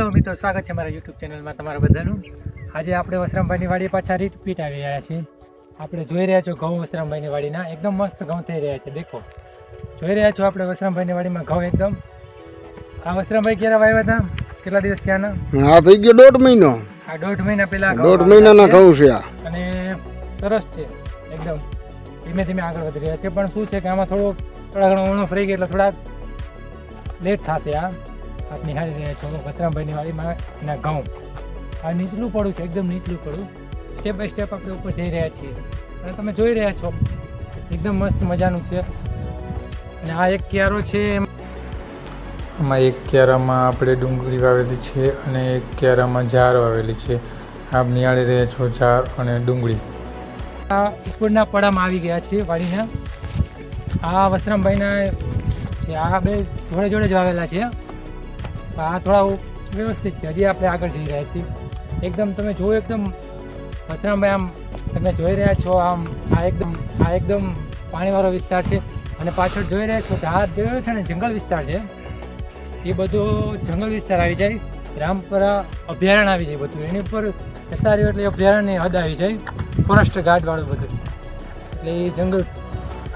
Hello મિત્રો સ્વાગત છે મારા યુટ્યુબ ચેનલમાં તમારા બધાનું. આજે આપણે વસરામભાઈની વાડી પાછા રિપીટ આવી રહ્યા છીએ. આપણે જોઈ રહ્યા છો ઘઉં વસરામભાઈની વાડીના. એકદમ મસ્ત ઘઉં થઈ રહ્યા છે દેખો. જોઈ રહ્યા છો આપણે વસરામભાઈની વાડીમાં ઘઉં એકદમ. આ વસરામભાઈ ક્યારે વાવ્યા હતા? કેટલા દિવસ થયાના હા થઈ ગયો દોઢ મહિનો. આ દોઢ મહિના પહેલા દોઢ મહિનાના ઘઉં છે આ. અને સરસ છે એકદમ. ધીમે ધીમે આગળ વધી રહ્યા છે. પણ શું છે કે આમાં થોડો થોડા ઘણો ઓણો ફરી ગયો એટલે થોડાક લેટ થશે આ. આપ નિહાળી રહ્યા છો વસરામભાઈની વાડીમાં ના ઘઉં. આ નીચલું પડું છે એકદમ નીચલું પડું. સ્ટેપ બાય સ્ટેપ આપણે ઉપર જઈ રહ્યા છીએ. અને તમે જોઈ રહ્યા છો એકદમ મસ્ત મજાનું છે. અને આ એક ક્યારો છે આમાં એક ક્યારામાં આપણે ડુંગળી વાવેલી છે અને એક ક્યારામાં ઝાર વાવેલી છે. આપ નિહાળી રહ્યા છો ઝાર અને ડુંગળી. આ ઉપરના પડામાં આવી ગયા છે વાડીના. આ વસરામભાઈના આ બે જોડે જોડે જ વાવેલા છે. આ થોડા વ્યવસ્થિત છે. હજી આપણે આગળ જઈ રહ્યા છીએ. એકદમ તમે જુઓ એકદમ પથરામભાઈ આમ તમે જોઈ રહ્યા છો, આમ આ એકદમ આ એકદમ પાણીવાળો વિસ્તાર છે. અને પાછળ જોઈ રહ્યા છો કે આ જોયો છે ને જંગલ વિસ્તાર છે. એ બધો જંગલ વિસ્તાર આવી જાય. રામપરા અભયારણ્ય આવી જાય બધું. એની ઉપર જતા રહ્યું એટલે અભયારણ્યની હદ આવી જાય. ફોરેસ્ટ ગાર્ડવાળું બધું. એટલે એ જંગલ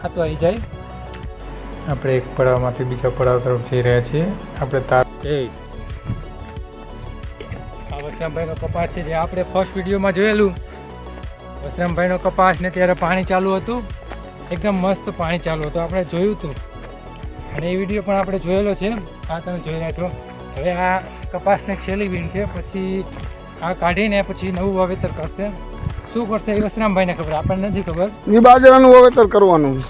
ખાતું આવી જાય. આપણે એક પડાવમાંથી બીજા પડાવ તરફ જઈ રહ્યા છીએ. આપણે તાર એ. આ વસરામભાઈનો કપાસ છે જે આપણે ફર્સ્ટ વિડીયોમાં જોયેલું. વસરામભાઈનો કપાસ ને ત્યારે પાણી ચાલુ હતું. એકદમ મસ્ત પાણી ચાલુ હતું. આપણે જોયું હતું અને એ વીડિયો પણ આપણે જોયેલો છે. આ તમે જોઈ રહ્યા છો. હવે આ કપાસને છેલ્લી વીણ છે. પછી આ કાઢીને પછી નવું વાવેતર કરશે. શું કરશે એ વસરામભાઈને ખબર? આપણને નથી ખબર. એ બાજરાનું વાવેતર કરવાનું.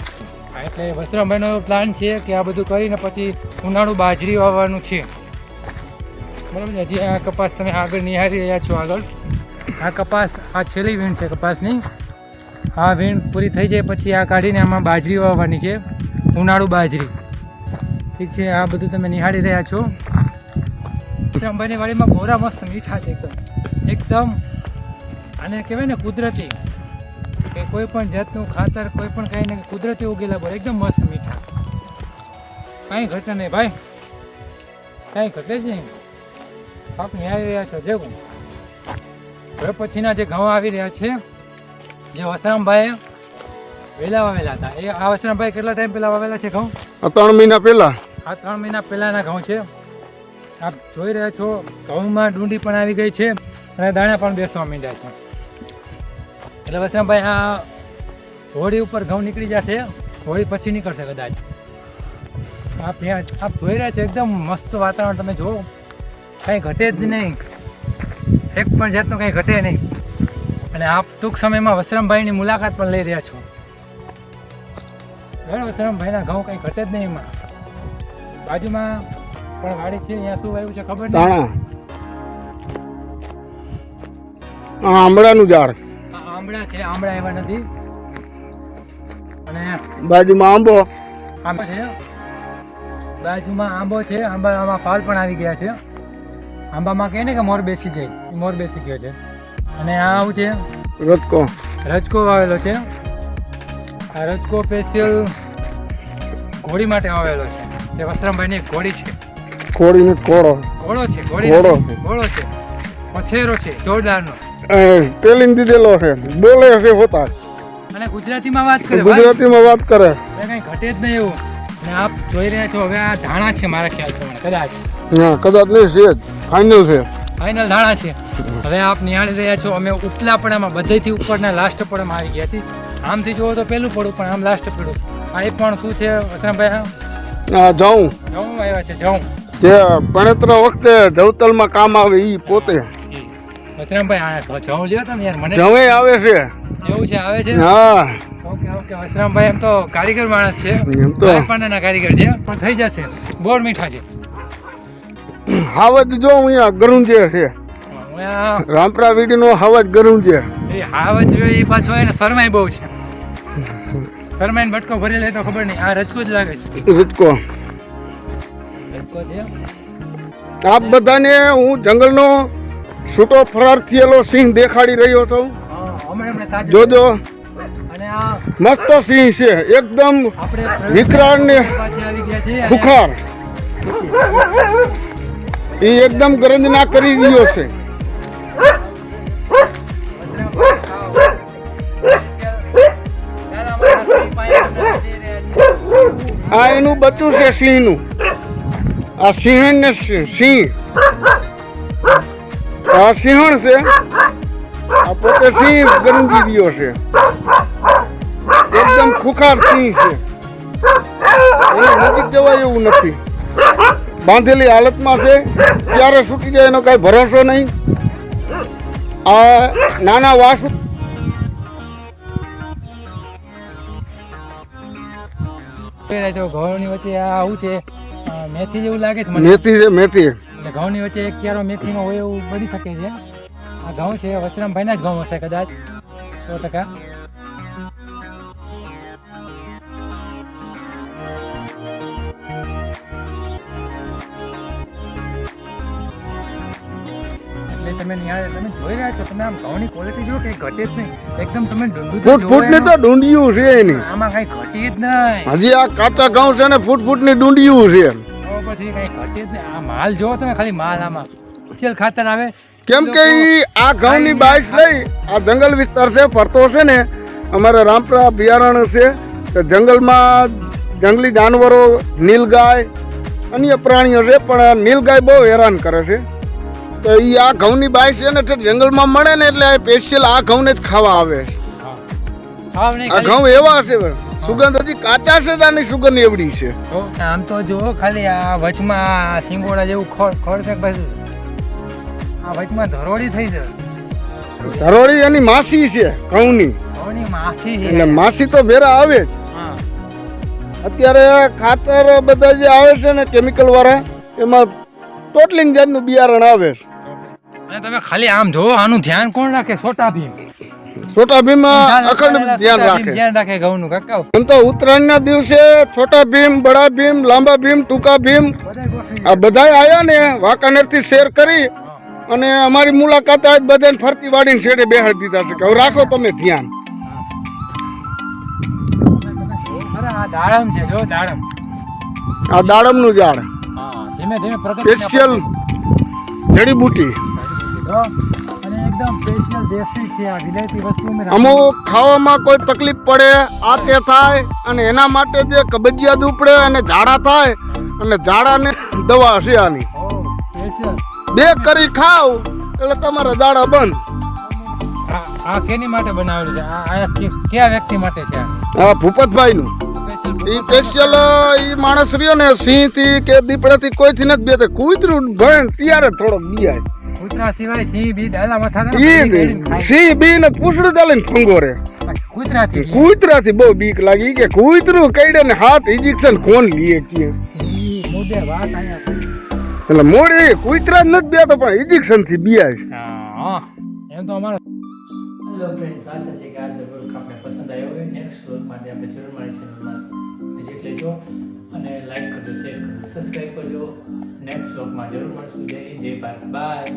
એટલે વસરામભાઈનો પ્લાન છે કે આ બધું કરીને પછી ઉનાળું બાજરી વાવવાનું છે. બરાબર હજી આ કપાસ તમે આગળ નિહાળી રહ્યા છો આગળ. આ કપાસ, આ છેલ્લી વીણ છે કપાસની. આ વીણ પૂરી થઈ જાય પછી આ કાઢીને આમાં બાજરી વાવવાની છે. ઉનાળુ બાજરી. ઠીક છે, આ બધું તમે નિહાળી રહ્યા છો. વસરામભાઈની વાડીમાં બોરા મસ્ત મીઠા છે એકદમ. એકદમ આને કહેવાય ને કુદરતી. કે કોઈ પણ જાતનું ખાતર, કોઈ પણ કાંઈ નહીં કુદરતી ઉગેલા બોર એકદમ મસ્ત મીઠા. કાંઈ ઘટે નહીં ભાઈ. કાંઈ ઘટે જ નહીં. પાક ન્યાય રહ્યા છો જેવું. હવે પછીના જે ઘઉં આવી રહ્યા છે જે વસરામભાઈ વહેલા વાવેલા હતા. એ આ વસરામભાઈ કેટલા ટાઈમ પહેલાં વાવેલા છે ઘઉં ત્રણ મહિના પહેલા આ ત્રણ મહિના પહેલાંના ઘઉં છે. આપ જોઈ રહ્યા છો ઘઉંમાં ડુંડી પણ આવી ગઈ છે અને દાણા પણ બેસવા માંડ્યા છે. એટલે વસરામભાઈ આ હોળી ઉપર ઘઉં નીકળી જશે. હોળી પછી નીકળશે કદાચ. આપ આપ જોઈ રહ્યા છો એકદમ મસ્ત વાતાવરણ તમે જુઓ. કાંઈ ઘટે જ નહીં. એક પણ જાતનું કંઈ ઘટે નહીં. અને આપ ટૂંક સમયમાં વસરામભાઈની મુલાકાત પણ લઈ રહ્યા છો. બરાબર વસરામભાઈના ઘઉં કંઈ ઘટે જ નહીં એમાં. બાજુમાં પણ વાડી છે અહીંયા શું આવ્યું છે ખબર નહીં? આંબળાનું ઝાડ. આંબળા છે આંબળા એવા નથી. અને બાજુમાં આંબો. આંબો છે. બાજુમાં આંબો છે આંબામાં ફાલ પણ આવી ગયા છે. આંબામાં કહે ને કે મોર બેસી જાય. મોર બેસી ગયો છે. અને આ આવું છે. રજકો. રજકો આવેલો છે. આ રજકો સ્પેશિયલ ઘોડી માટે આવેલો છે. જે વસરામભાઈની એક ઘોડી છે. ઘોડી કોળો ઘોડો. છે ઘોડી ઘોડો ઘોડો છે. પછેરો છે જોરદારનો. ટેલિંગ દીધેલો છે. બોલે છે હોતા અને ગુજરાતીમાં વાત કરે ગુજરાતીમાં વાત કરે. કંઈ ઘટે જ નહીં એવું. અને આપ જોઈ રહ્યા છો હવે આ ધાણા છે મારા ખ્યાલ પ્રમાણે કદાચ. હા કદાચ નહીં છે ફાઇનલ છે. ફાઇનલ ધાણા છે. હવે આપ નિહાળી રહ્યા છો અમે ઉપલા પડામાં બધેથી ઉપરના લાસ્ટ પડામાં આવી ગયા છીએ. આમથી જોવો તો પહેલું પડું પણ આમ લાસ્ટ પડું આ એ પણ શું છે વસરામભાઈ? જઉં. જવું આવ્યા છે જવું જે પણેત્ર વખતે જવતલમાં કામ આવે એ પોતે. વસરામભાઈ આ જવું લ્યો તમે યાર મને જવે આવે છે. એવું છે આવે છે? હા. ઓકે ઓકે વસરામભાઈ એમ તો કારીગર માણસ છે. એમ તો. પાનાના કારીગર છે. પણ થઈ જશે. બોર મીઠા છે. હાવજ જો અહીંયા ગરુંજે છે. હું આ રામપરા વીડીનો હાવજ ગરુંજે. એ હાવજ એ પાછો એને શરમાઈ બહુ છે. શરમાઈને બટકો ભરી લે તો ખબર નહીં. આ રજકો જ લાગે છે. રજકો. રજકો છે. આપ બધાને હું જંગલનો છૂટો ફરાર થયેલો સિંહ દેખાડી રહ્યો છું. જોજો મસ્ત સિંહ છે. એકદમ વિકરાળ ને ખુખાર એ એકદમ ગરંજના કરી ગયો છે. આ એનું બચ્ચું છે સિંહનું. આ સિંહ ને સિંહ. આ સિંહણ છે. આ પોતે સિંહ ગરંજી રહ્યો છે. એકદમ ખુખાર સિંહ છે. એને નજીક જવાય એવું નથી. બાંધેલી હાલતમાં છે. ક્યારે છૂટી જાય એનો કાંઈ ભરોસો નહીં. આ નાના વાસુ ઘઉંની વચ્ચે આ આવું છે મેથી જેવું લાગે છે મેથી છે મેથી. ઘઉંની વચ્ચે એક ક્યારો મેથીનો હોય એવું બની શકે છે. આ ઘઉં છે વસરામભાઈના જ ઘઉં હશે કદાચ. સો ટકા. એટલે તમે નિહાળે તમે જોઈ રહ્યા છો તમે આમ ઘઉંની ક્વોલિટી જો કે ઘટે જ નહીં. એકદમ તમે ડુંડું ફૂટ તો ડુંડિયું છે એની. આમાં કઈ ઘટી જ નહીં. હજી આ કાચા ઘઉં છે ને ફૂટ ફૂટની ડુંડિયું છે પછી કઈ ઘટી જ નહીં. આ માલ જોવો તમે ખાલી માલ આમાં. ઉછેલ ખાતર આવે. કેમ કે આ ઘઉંની બાઈસ લઈ આ જંગલ વિસ્તાર છે ફરતો છે ને અમારે રામપરા બિયારણ છે તો જંગલમાં જંગલી જાનવરો નીલગાય અન્ય પ્રાણીઓ છે પણ નીલગાય બહુ હેરાન કરે છે. તો એ આ ઘઉંની બાઈસ છે ને એટલે જંગલમાં મળે ને એટલે સ્પેશિયલ આ ઘઉંને જ ખાવા આવે. આ ઘઉં એવા છે સુગંધ હજી કાચા છે ને સુગંધ એવડી છે. આમ તો જુઓ ખાલી આ વચમાં સિંગોડા જેવું ખોળ ખોળ છે આ વચમાં ધરોડી થઈ છે. ધરોળી એની માસી છે ઘઉંની. ઘઉંની માછી છે. એટલે માસી તો ભેરા આવે જ. અત્યારે ખાતર બધા જે આવે છે ને કેમિકલ વાળા એમાં ટોટલિંગ જાતનું બિયારણ આવે છે. અને તમે ખાલી આમ જો આનું ધ્યાન કોણ રાખે? છોટા ભીમ. છોટા ભીમ અખંડ ધ્યાન રાખે. ધ્યાન રાખે ઘઉંનું કાકા એમ તો ઉત્તરાયણના દિવસે છોટા ભીમ બડા ભીમ લાંબા ભીમ ટૂંકા ભીમ આ બધા આયા ને વાંકાનેરથી શેર કરી અને અમારી મુલાકાત આજ બધાને ફરતી વાડીને છેડે બેહાડી દીધા છે હવે રાખો તમે ધ્યાન. આ દાડમ દાડમનું ઝાડ. સ્પેશિયલ જડીબુટી અમુક ખાવામાં કોઈ તકલીફ પડે આ તે થાય અને એના માટે જે કબજિયાત ઉપડે અને ઝાડા થાય અને ઝાડાને દવા હશે આની. બે કરી ખાવ એટલે તમારા દાડા બંધ. આ કેની માટે બનાવેલું છે? આ કયા વ્યક્તિ માટે છે આ? હા ભૂપતભાઈનું. ઈ સ્પેશિયલ ઈ માણસ રહ્યો ને સિંહથી કે દીપડાથી કોઈથી નથી બેતે કૂતરું ભણ ત્યારે થોડો બિયાય. કૂતરા સિવાય સિંહ બી દાદા માથા સિંહ બી ને પૂછડું ને ફંગો રે. કૂતરાથી કૂતરાથી બહુ બીક લાગી. કે કૂતરું કઈડે ને હાથ ઇન્જેક્શન કોણ લીએ કે? મુદ્દે વાત અહીંયા એટલે મોડી કુતરા જ નથી બેતો પણ ઇન્જેક્શનથી બિયાય છે. હા એમ તો અમારે હેલો ફ્રેન્ડ્સ આશા છે કે આજનો બ્લોગ આપને પસંદ આવ્યો હોય. નેક્સ્ટ બ્લોગ માટે આપણે જરૂર મારી ચેનલમાં વિઝિટ લેજો અને લાઈક કરજો શેર કરજો સબસ્ક્રાઈબ કરજો. નેક્સ્ટ બ્લોગમાં જરૂર મળશું. જય જય ભારત. બાય